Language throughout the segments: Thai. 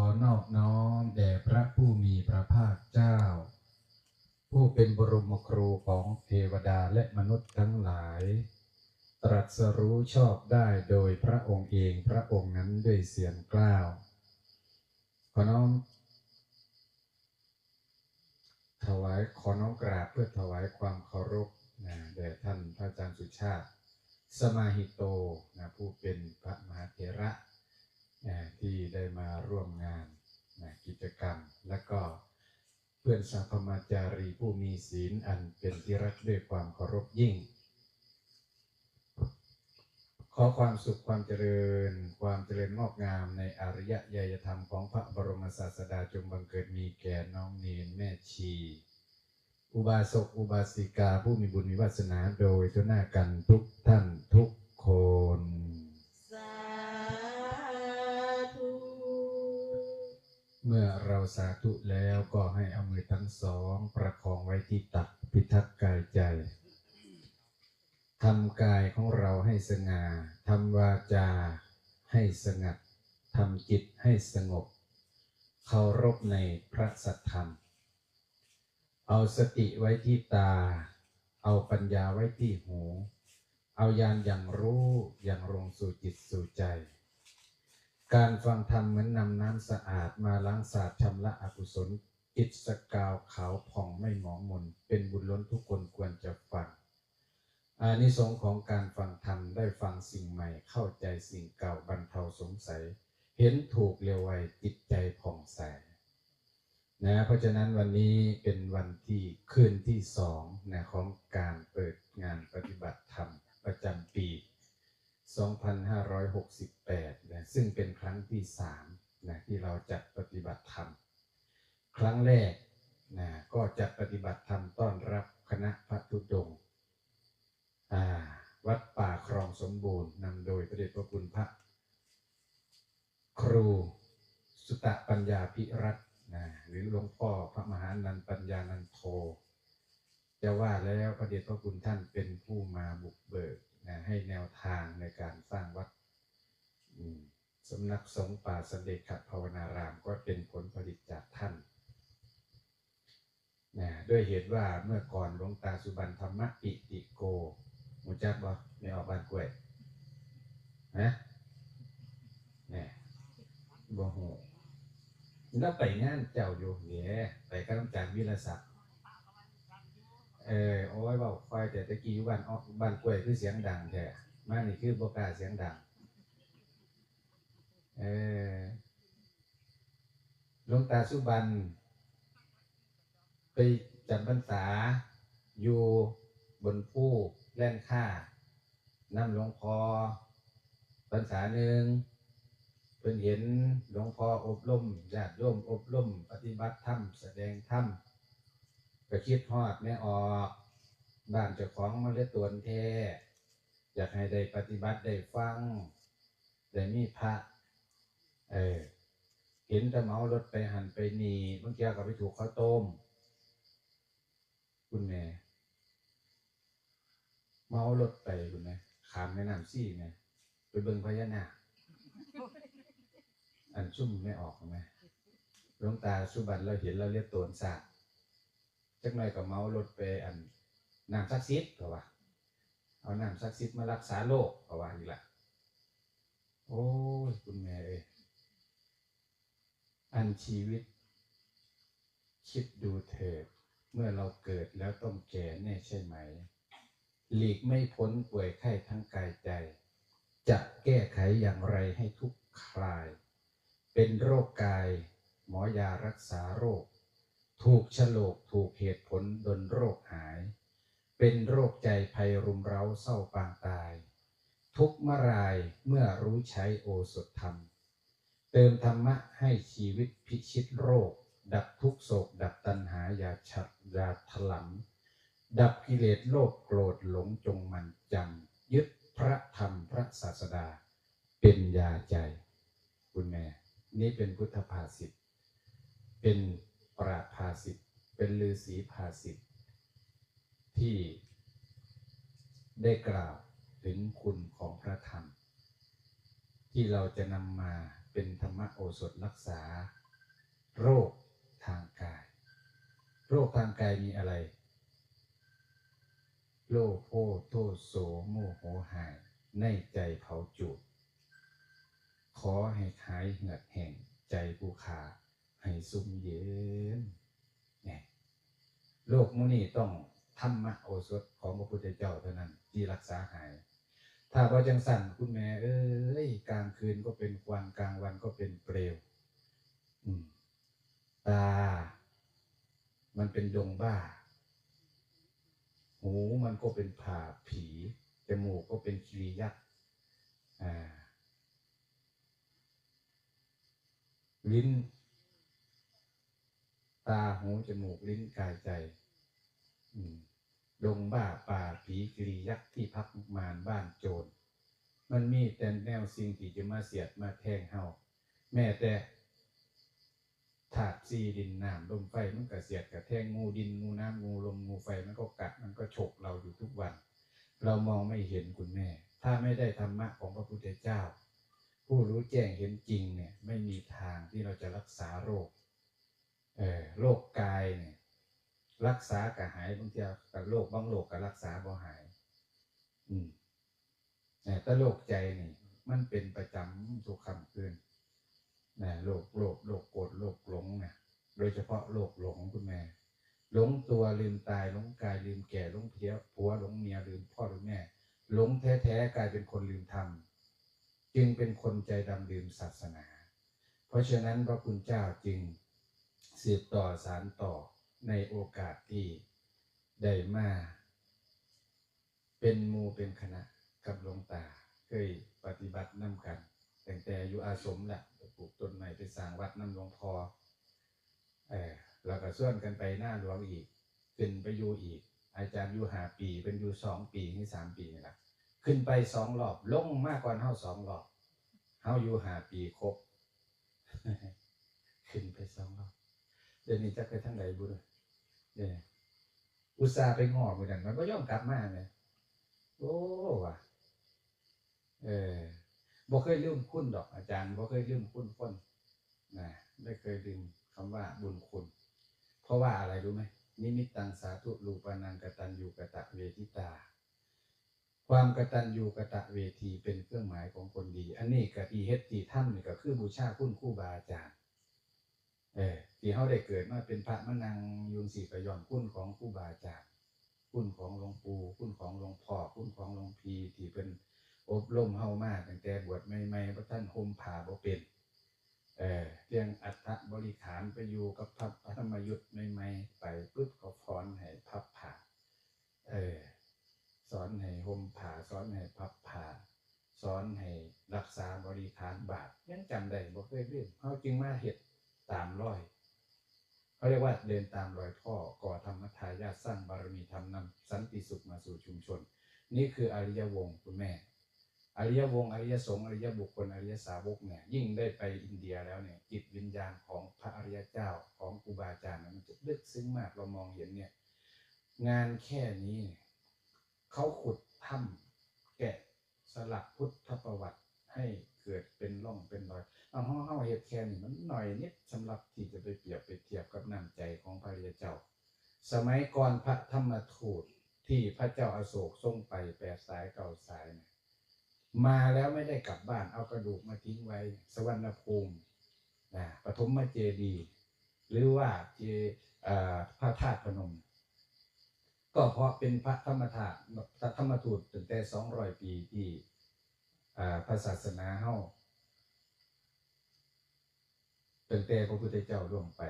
อนอบน้อมแด่พระผู้มีพระภาคเจ้า ผู้เป็นบรมครูของเทวดาและมนุษย์ทั้งหลาย ตรัสรู้ชอบได้โดยพระองค์เองพระองค์นั้นด้วยเสียงกล้าว ขอน้อมถวายขอน้อมกราบเพื่อถวายความเคารพนะแด่ท่านพระอาจารย์สุชาติ สมาหิโตนะผู้เป็นพระมหาเถระ ที่ได้มาร่วมงานนะกิจกรรม และก็เพื่อนสังฆมาจารีผู้มีศีลอันเป็นที่รักด้วยความเคารพยิ่ง ขอความสุขความเจริญ ความเจริญงอกงามในอริยญาณธรรมของพระบรมศาสดาจงบังเกิดมีแก่น้องเนนแม่ชี อุบาสกอุบาสิกาผู้มีบุญมีวาสนาโดยทุกหน้ากันทุกท่านทุกคน เมื่อเราสาธุแล้วก็ให้เอามือทั้งสองประคองไว้ที่ตักพิทักษ์กายใจทำกายของเราให้สง่าทำวาจาให้สงัดทำจิตให้สงบเคารพในพระสัทธรรม เอาสติไว้ที่ตา เอาปัญญาไว้ที่หู เอาญาณอย่างรู้อย่างลงสู่จิตสู่ใจ การฟังธรรมเหมือนนำน้ำสะอาดมาล้างสาดชำระอกุศลจิตสกาวขาวผ่องไม่หมองมน เป็นบุญล้นทุกคนควรจะฟังอานิสงส์ของการฟังธรรมได้ฟังสิ่งใหม่ เข้าใจสิ่งเก่าบรรเทาสงสัย เห็นถูกเร็วไวจิตใจผ่องใสนะเพราะฉะนั้นวันนี้เป็นวันที่คืนที่สองนะของการเปิดงานปฏิบัติธรรมประจำปี 2568นะ ซึ่งเป็นครั้งที่สามนะที่เราจัดปฏิบัติธรรม ครั้งแรกนะก็จัดปฏิบัติธรรมต้อนรับคณะพระธุดงวัดป่าครองสมบูรณ์นำโดยพระเดชพระคุณพระครูสุตะปัญญาพิรัตนะหรือหลวงพ่อพระมหานันปัญญานันโทจะว่าแล้วพระเดชพระคุณท่านเป็นผู้มาบุกเบิกนะให้แนวทางในการสร้างวัด สำนักสงฆ์ป่าสเด็จขภาวนารามก็เป็นผลผลิตจากท่านนะด้วยเหตุว่าเมื่อก่อนหลวงตาสุบรรธรรมปิติโกมูจักบ่ไม่ออกบ้านกล้วยนะเนี่ยบ่หูแล้วไปงานเจ้าอยู่เนี่ยไปกับน้ำจานวิรศักดิ์เออโอ้ยบอกคอยแต่ตะกี้อยู่บ้านออกบ้านกล้วยคือเสียงดังแท้มานี่คือโบกาเสียงดัง เออ หลวงตาสุบัน ไปจำพรรษา อยู่บนผู้แล่นค่านำหลวงพ่อพรรษาหนึ่งเพิ่นเห็นหลวงพ่ออบรมญาติโยมอบรมปฏิบัติธรรมแสดงธรรมก็คิดฮอดไม่ออกบ้านเจ้าของมาเลตวนแท้อยากให้ได้ปฏิบัติได้ฟัง ได้มีพระ เออ เห็นแต่เมารถไปหันไปนีบางทีก็ไปถูกข้าวต้ม คุณแม่เมารถไปคุณแม่ขามแม่น้ำซี่แม่ไปเบิ่งพญานาคอันซุ่มไม่ออกไหมหลวงตาสุบันเราเห็นเราเรียกตัวสากจักหน่อยก็เมารถไปอันน้ำซักซิดก็ว่าเอาน้ำซักซิดมารักษาโรคก็ว่าอีกละโอ้ยคุณแม่เอ้ย อันชีวิต คิดดูเถิด เมื่อเราเกิดแล้วต้องแก่แน่ใช่ไหม หลีกไม่พ้นป่วยไข้ทั้งกายใจ จะแก้ไขอย่างไรให้ทุกข์คลาย เป็นโรคกาย หมอยารักษาโรค ถูกฉลกถูกเหตุผลดนโรคหาย เป็นโรคใจภัยรุมเร้าเศร้าปางตาย ทุกมรายเมื่อรู้ใช้โอสถธรรม เติมธรรมะให้ชีวิตพิชิตโรค ดับทุกโศก ดับตัณหาอย่าฉัดอย่าถลำดับกิเลสโลภโกรธหลงจงมันจำยึดพระธรรมพระศาสดา เป็นยาใจ คุณแม่ นี่เป็นพุทธภาษิตเป็นปราภาษิตเป็นฤาษีภาษิตที่ได้กล่าวถึงคุณของพระธรรม ที่เราจะนำมา เป็นธรรมโอสถรักษา โรคทางกาย โรคทางกายมีอะไร โลโภโทโสโมโหหาย ในใจเผาจุด ขอให้หายเหงือดแห่งใจผู้ขาให้สุ่มเย็นเนี่ยโลกมุนี่ต้องธรรมะโอสถของพระพุทธเจ้าเท่านั้นที่รักษาหาย ถ้าว่าจังสั่นคุณแม่เอ้ยกลางคืนก็เป็นควันกลางวันก็เป็นเปลวตา มันเป็นดงบ้า หูมันก็เป็นผ่าผีจมูกก็เป็นคีรียักษ์ลิ้น ตาหูจมูกลิ้นกายใจ อืม ดงบ้าป่าผีกรียักษ์ที่พักมารบ้านโจร มันมีแต่แนวสิ่งที่จะมาเสียดมาแทงเฮาแม้แต่ถาดซีดินน้ำลมไฟมันก็เสียดกับแทงงูดินงูน้ำงูลมงูไฟมันก็กัดมันก็ฉกเราอยู่ทุกวัน เรามองไม่เห็นคุณแม่ ถ้าไม่ได้ธรรมะของพระพุทธเจ้า ผู้รู้แจ้งเห็นจริงเนี่ยไม่มีทางที่เราจะรักษาโรคเออโรคกายเนี่ย รักษากับหายบางทีกับโรคบางโรคกับรักษาบ่หาย อืมแต่โรคใจนี่ มันเป็นประจำทุกคำคืนนะโรคโรคโรคโกรธโรคหลงเนี่ยโดยเฉพาะโรคหลงคุณแม่หลงตัวลืมตายหลงกายลืมแก่หลงเพี้ยผัวหลงเมียลืมพ่อลืมแม่หลงแท้ๆกลายเป็นคนลืมธรรมจึงเป็นคนใจดำลืมศาสนา เพราะฉะนั้นพระคุณเจ้าจึงสืบต่อสารต่อ ในโอกาสที่ได้มา เป็นมูเป็นคณะกับหลวงตา เคยปฏิบัติน้ำกันแต่งแต่อยู่อาสมแหละปลูกต้นไม้ไปสร้างวัดน้ำหลวงพอเออแล้วก็ส่วนกันไปหน้าหลวงอีกขึ้นไปอยู่อีก อาจารย์อยู่หาปีเป็นอยู่สองปีนี่สามปีนี่แหละขึ้นไปสองรอบลงมากกว่าเท่าสองรอบเฮาอยู่หาปีครบขึ้นไปสองรอบเดี๋ยวนี้จะไปทางไหนบุญ อุตส่าห์ไปงอกเหมือนกันมันก็ย่อมกลับมาเนี่ยโอ้ว่ะเออบ่เคยลืมคุณดอกอาจารย์บ่เคยลืมคุณคนนะไม่เคยลืมคำว่าบุญคุณ เพราะว่าอะไรรู้ไหมนิมิตตังสาธุรูปานังกตัญญูกะตะเวทิตา ความกตัญญูกะตะเวทีเป็นเครื่องหมายของคนดี อันนี้กะทีเฮ็ดทีถ้ำนี่ก็คือบูชาคุณคู่บาอาจารย์ เออที่เขาได้เกิดมาเป็นพระมะนังยุงสีกระย่อนคุณของครู่บาอาจารย์คุณของหลวงปู่คุณของหลวงพ่อคุณของหลวงพีที่เป็นอบรมเฮามากตั้งแต่บวชใหม่ๆพระท่านห่มผ้าบ่เป็นเออเรื่องอัฐบริขารไปอยู่กับพระธรรมยุทธ์ใหม่ๆไปปุ๊บก็ฟ้อนให้พับผ้าเออสอนให้ห่มผ้าสอนให้พับผ้าสอนให้รักษาบริขารบาทยังจำได้บ่เคยลืมเขาจึงมาเฮ็ด ตามรอยเขาเรียกว่าเดินตามรอยพ่อก่อธรรมทายาทสร้างบารมีธรรมนำสันติสุขมาสู่ชุมชน นี่คืออริยวงคุณแม่ อริยวงอริยสงฆ์อริยบุคคลอริยสาวกเนี่ยยิ่งได้ไปอินเดียแล้วเนี่ยจิตวิญญาณของพระอริยเจ้าของครูบาอาจารย์เนี่ยมันจะลึกซึ้งมากเรามองเห็นเนี่ยงานแค่นี้เนี่ยเขาขุดถ้ำแกะสลักพุทธประวัติ ให้เกิดเป็นร่องเป็นรอยเอาห้องเฮาเฮ็ดแค่นี้มันหน่อยนิดสำหรับที่จะไปเปรียบไปเทียบกับน้ำใจของพระริยเจ้า สมัยก่อนพระธรรมทูตที่พระเจ้าอาโศกทรงไปแปดสายเก่าสายนี่ยมาแล้วไม่ได้กลับบ้านเอากระดูกมาทิ้งไว้ สวรรณภูมินะปฐมเจดี หรือว่าเจอ่าพระธาตุพนม ก็เพราะเป็นพระธรรมธาตุพระธรรมทูตตั้งแต่สองร้อยปีที่ พระศาสนาเฮาตั้งแต่พระพุทธเจ้าล่วงไป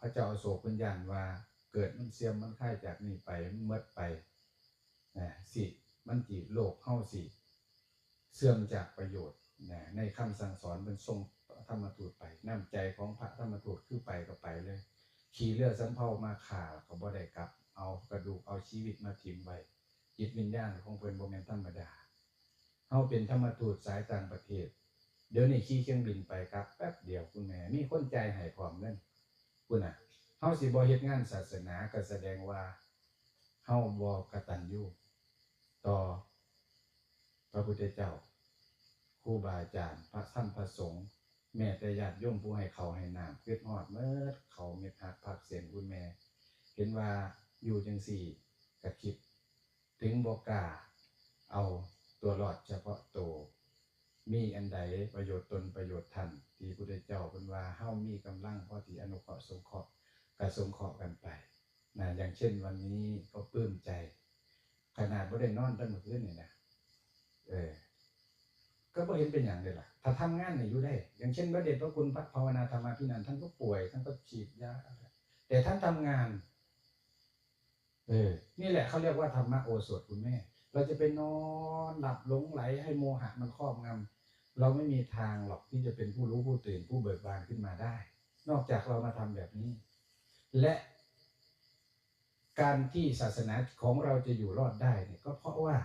พระเจ้าอโศกปัญญานว่า เกิดมันเสียมมันค่ายจากนี้ไปมันเมดไปนะสิมันจีโลกเข้าสิ เสื่อมจากประโยชน์นะในคำสั่งสอนเป็นทรงธรรมทูตไปน้ำใจของพระธรรมทูตคือไปก็ไปเลย ขี่เรือสำเภามาขาก็บ่ได้กลับ เอากระดูกเอาชีวิตมาถิ่มไว้จิตวิญญาณของเพิ่นบ่แม่นธรรมดา เฮาเป็นธรรมทูตสายต่างประเทศ เดี๋ยวนี้ขี่เครื่องบินไปครับ แป๊บเดียวคุณแม่มีคนใจหายให้พร้อมเงินคุณน่ะเฮาสิบ่เฮ็ดงานศาสนาก็แสดงว่าเฮาบ่กตัญญูต่อ พระพุทธเจ้าครูบาอาจารย์พระท่านพระสงฆ์แม่แต่ญาติโยมผู้ให้เขาให้น้ำเพื่อฮอดเมื่อเขาเม็ดหักผักเสียงคุณแม่ เห็นว่าอยู่จังสี่กะคิด ถึงบอกกาเอา ตัวรอดเฉพาะตัวมีอันใดประโยชน์ตนประโยชน์ท่านที่พุทธเจ้าเป็นว่าเฮามีกำลังพอที่อนุเคราะห์สงเคราะห์กระสงเคราะห์กันไปนะอย่างเช่นวันนี้ก็ปลื้มใจ ขนาดบ่ได้นอนตั้งเมื่อคืนนี่นะเออก็บ่เห็นเป็นอย่างเลยล่ะ ถ้าทำงานเนี่ยอยู่ได้ อย่างเช่นพระเดชพระคุณพระภาวนาธรรมาพินันท์ท่านก็ป่วยท่านก็ฉีดยาแต่ท่านทำงาน เออ นี่แหละเขาเรียกว่าธรรมะโอสถคุณแม่ เราจะไปนอนหลับหลงไหลให้โมหะมันครอบงำเราไม่มีทางหรอกที่จะเป็นผู้รู้ผู้ตื่นผู้เบิกบานขึ้นมาได้ นอกจากเรามาทำแบบนี้ และการที่ศาสนาของเราจะอยู่รอดได้เนี่ยก็เพราะว่า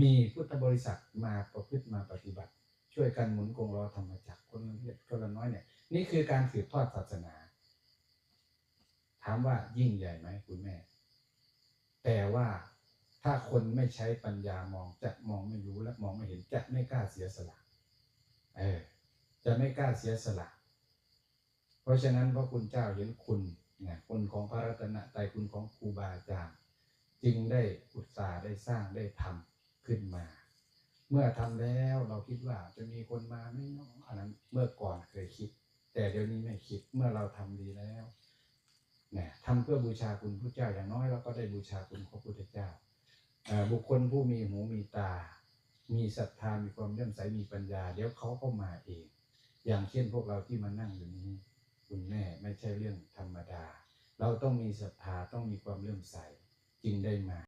มีพุทธบริษัทมาประพฤติมาปฏิบัติ ช่วยกันหมุนกงล้อธรรมจักรคนละเล็กคนละน้อยเนี่ย นี่คือการสืบทอดศาสนา ถามว่ายิ่งใหญ่ไหมคุณแม่ แต่ว่า ถ้าคนไม่ใช้ปัญญามองจะมองไม่รู้และมองไม่เห็นจะไม่กล้าเสียสละเออจะไม่กล้าเสียสละ เพราะฉะนั้นพระคุณเจ้าเห็นคุณเนี่ยคุณของพระรัตนตรัยคุณของครูบาอาจารย์จึงได้อุตสาห์ได้สร้างได้ทำขึ้นมา เมื่อทำแล้วเราคิดว่าจะมีคนมาไม่น้องอันนั้นเมื่อก่อนเคยคิด แต่เดี๋ยวนี้ไม่คิดเมื่อเราทำดีแล้วเนี่ยทำเพื่อบูชาคุณพระเจ้าอย่างน้อยเราก็ได้บูชาคุณพระพุทธเจ้า บุคคลผู้มีหูมีตา มีศรัทธามีความเลื่อมใสมีปัญญา เดี๋ยวเขาก็มาเอง อย่างเช่นพวกเราที่มานั่งอยู่นี้ คุณแม่ไม่ใช่เรื่องธรรมดา เราต้องมีศรัทธาต้องมีความเลื่อมใสจึงได้มา